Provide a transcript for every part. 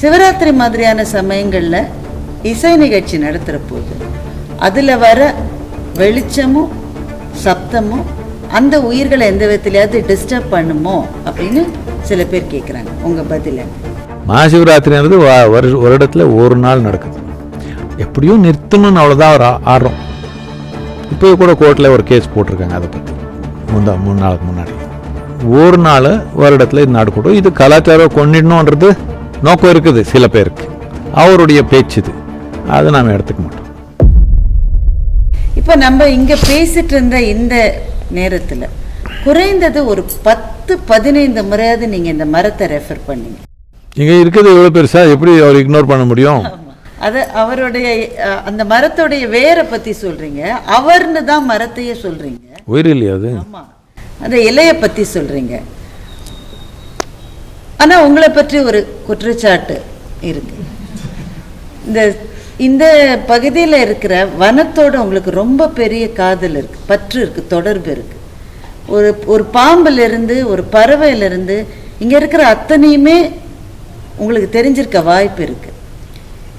சிவராத்திரி மாதிரியான சமயங்களில் இசை நிகழ்ச்சி நடத்துகிற போது அதில் வர வெளிச்சமும் சப்தமும் அந்த உயிர்களை எந்த விதத்துலையாவது டிஸ்டர்ப் பண்ணுமோ அப்படின்னு சில பேர் கேட்குறாங்க உங்கள் பதில. மகாசிவராத்திரின்றது வருடத்தில் ஒரு நாள் நடக்குது. எப்படியும் நிறுத்தணும்னு அவ்வளோதான் ஒரு ஆடுறோம் இப்போ கூட கோர்ட்டில் ஒரு கேஸ் போட்டிருக்காங்க அதை பற்றி முந்தா மூணு நாளுக்கு முன்னாடி. ஒரு நாள் வருடத்தில் இது நடக்கட்டும். இது கலாச்சாரம் கொண்டுடணுன்றது நோக்கம் இருக்குது சில பேருக்கு. அவருடைய பேச்சு இது. அதை நாம் எடுத்துக்க மாட்டோம். இப்போ நம்ம இங்கே பேசிட்டு இருந்த இந்த நேரத்தில் குறைந்தது ஒரு பத்து பதினைந்து முறையாவது நீங்கள் இந்த மரத்தை ரெஃபர் பண்ணீங்க. இங்கே இருக்குது இவ்வளோ பெருசா? எப்படி அவர் இக்னோர் பண்ண முடியும்? அது அவருடைய அந்த மரத்துடைய வேரை பற்றி சொல்கிறீங்க அவர்னு தான் மரத்தையே சொல்கிறீங்க உயிர் இல்லையா அது? அந்த இலைய பத்தி சொல்றீங்க. ஆனால் உங்களை பற்றி ஒரு குற்றச்சாட்டு இருக்கு. இந்த இந்த பகுதியில் இருக்கிற வனத்தோட உங்களுக்கு ரொம்ப பெரிய காதல் இருக்கு பற்று இருக்கு தொடர்பு இருக்கு. ஒரு ஒரு பாம்புலேருந்து ஒரு பறவையிலிருந்து இங்கே இருக்கிற அத்தனையுமே உங்களுக்கு தெரிஞ்சிருக்க வாய்ப்பு இருக்கு.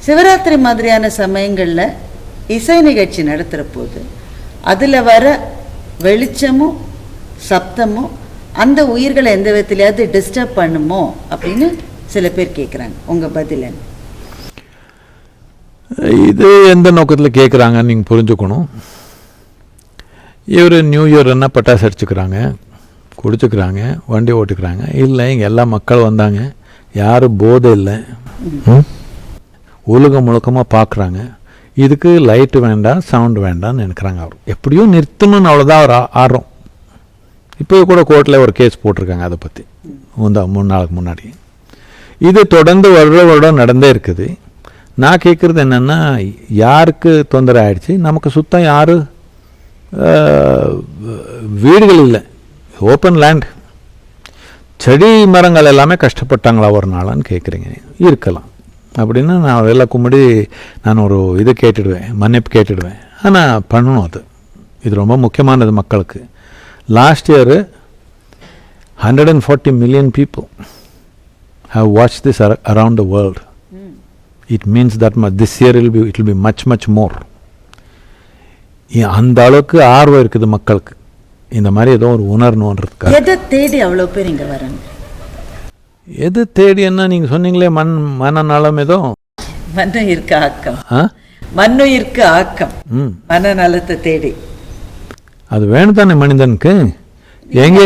சிவராத்திரி மாதிரியான சமயங்களில் இசை நிகழ்ச்சி நடத்துகிற போது அதில் வர வெளிச்சமும் சப்தமும் அந்த உயிர்களை எந்த விதத்துலையாவது டிஸ்டர்ப் பண்ணுமோ அப்படின்னு சில பேர் கேட்குறாங்க உங்க பதில்? இது எந்த நோக்கத்தில் கேட்குறாங்கன்னு நீங்கள் புரிஞ்சுக்கணும். இவர் நியூ இயர் என்ன பட்டாசு அடிச்சுக்கிறாங்க குடிச்சுக்கிறாங்க வண்டி ஓட்டுக்கிறாங்க இல்லை இங்கே எல்லா மக்கள் வந்தாங்க யாரும் போதை இல்லை? உலகம் முழுக்கமாக பார்க்குறாங்க இதுக்கு லைட்டு வேண்டாம் சவுண்டு வேண்டாம்னு நினைக்கிறாங்க அவர். எப்படியும் நிறுத்தணும்னு அவ்வளோதான் அவர் ஆ- ஆடுறோம் இப்போ கூட கோர்ட்டில் ஒரு கேஸ் போட்டிருக்காங்க அதை பற்றி. முந்தா மூணு நாளுக்கு முன்னாடி. இது தொடர்ந்து வருட வருடம் நடந்தே இருக்குது. நான் கேட்குறது என்னென்னா யாருக்கு தொந்தரவு ஆயிடுச்சு? நமக்கு சுத்தம் யார்? வீடுகள் இல்லை. ஓப்பன் லேண்ட் செடி மரங்கள் எல்லாமே கஷ்டப்பட்டாங்களா ஒரு நாளான்னு கேட்குறீங்க. இருக்கலாம். அப்படின்னு நான் வெளில கும்பிடி நான் ஒரு இது கேட்டுடுவேன் மன்னிப்பு கேட்டுடுவேன். ஆனால் பண்ணணும் அது. இது ரொம்ப முக்கியமானது மக்களுக்கு. Last year hundred and forty million people have watched this ar- around the world. It means that mu- this year will be, it will be much, much more. அந்த அளவுக்கு ஆர்வம் இருக்குது மக்களுக்கு. இந்த மாதிரி ஏதோ ஒரு உணரணுன்றதுக்காக எதை தேடி அவ்வளோ பேர் இங்க வராங்க? எது தேடி என்ன நீங்கள் சொன்னீங்களே மண் மனநலம் ஏதோ? மண்ணுயிர்க்கு ஆக்கம். ஆ? மண்ணுயிர்க்கு ஆக்கம். மனநலத்தை தேடி. அது வேணும் தானே மனிதனுக்கு? எங்கே?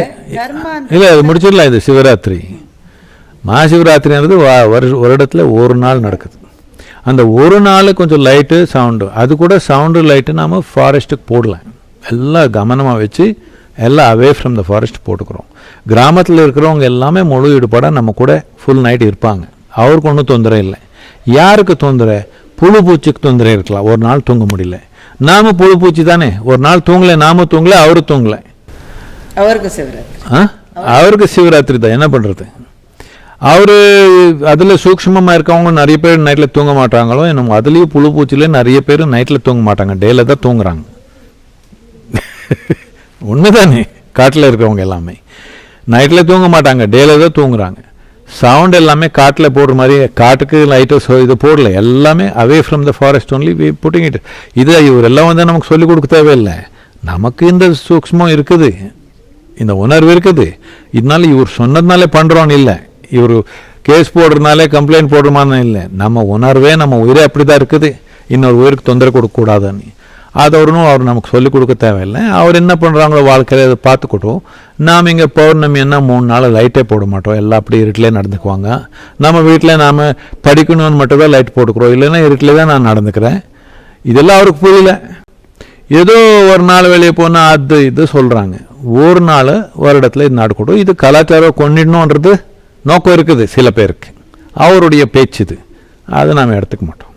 இல்லை அது முடிச்சிடலாம் இது சிவராத்திரி. மகாசிவராத்திரின்றது வருடத்தில் ஒரு நாள் நடக்குது. அந்த ஒரு நாள் கொஞ்சம் லைட்டு சவுண்டு அது கூட சவுண்டு லைட்டு நாம் ஃபாரஸ்ட்டுக்கு போடலாம். எல்லாம் கவனமாக வச்சு எல்லாம் அவே ஃப்ரம் த ஃபாரஸ்ட் போட்டுக்கிறோம். கிராமத்தில் இருக்கிறவங்க எல்லாமே முழு ஈடுபாடாக நம்ம கூட ஃபுல் நைட் இருப்பாங்க. அவருக்கு ஒன்றும் தொந்தரை இல்லை. யாருக்கு தொந்தரை புழு பூச்சிக்கு தொந்தரை இருக்கலாம். ஒரு நாள் தூங்க முடியல. நாம புழு பூச்சி தானே. ஒரு நாள் தூங்கலை நாம தூங்கலை அவரு தூங்கலை. அவருக்கு சிவராத்திரி. ஆ? அவருக்கு சிவராத்திரி தான். என்ன பண்ணுறது அவர் அதில் சூக்ஷ்மமாக இருக்கவங்க நிறைய பேர் நைட்டில் தூங்க மாட்டாங்களோ என்னமோ. அதுலேயும் புழு பூச்சிலே நிறைய பேர் நைட்டில் தூங்க மாட்டாங்க. டேல தான் தூங்குறாங்க. உண்மைதானே காட்டில் இருக்கிறவங்க எல்லாமே. நைட்டில் தூங்க மாட்டாங்க. டேல தான் தூங்குறாங்க. சவுண்ட் எல்லாமே காட்டில் போடுற மாதிரி காட்டுக்கு லைட்டு இது போடல. எல்லாமே away from the forest only we putting it இது இவரெல்லாம் வந்து நமக்கு சொல்லிக் கொடுக்க தேவையில்லை. நமக்கு இந்த சூக்ஷ்மம் இருக்குது. இந்த உணர்வு இருக்குது. இதனால இவர் சொன்னதுனாலே பண்ணுறோன்னு இல்லை. இவர் கேஸ் போடுறதுனாலே கம்ப்ளைண்ட் போடுறமான்னு இல்லை. நம்ம உணர்வே நம்ம உயிரே அப்படி தான் இருக்குது. இன்னொரு உயிருக்கு தொந்தரவு கொடுக்கக்கூடாதுன்னு. அது அவரும் அவர் நமக்கு சொல்லிக் கொடுக்க தேவையில்லை. அவர் என்ன பண்ணுறாங்களோ வாழ்க்கையில் அதை பார்த்துக்கிட்டோம். நாம் இங்கே பௌர்ணமி என்ன மூணு நாள் லைட்டே போட மாட்டோம். எல்லாம் அப்படி இருட்டிலே நடந்துக்குவாங்க. நம்ம வீட்டில் நாம் படிக்கணும்னு மட்டும்தான் லைட் போட்டுக்கிறோம். இல்லைன்னா இருட்டிலே தான் நான் நடந்துக்கிறேன். இதெல்லாம் அவருக்கு புரியல. ஏதோ ஒரு நாள் வெளியே போனால் அது இது சொல்கிறாங்க ஒரு நாள் வருடத்தில் இது நடக்கட்டும். இது கலாச்சாரம் கொண்டிடணுன்றது நோக்கம் இருக்குது சில பேருக்கு. அவருடைய பேச்சு இது. அதை நாம் எடுத்துக்க மாட்டோம்.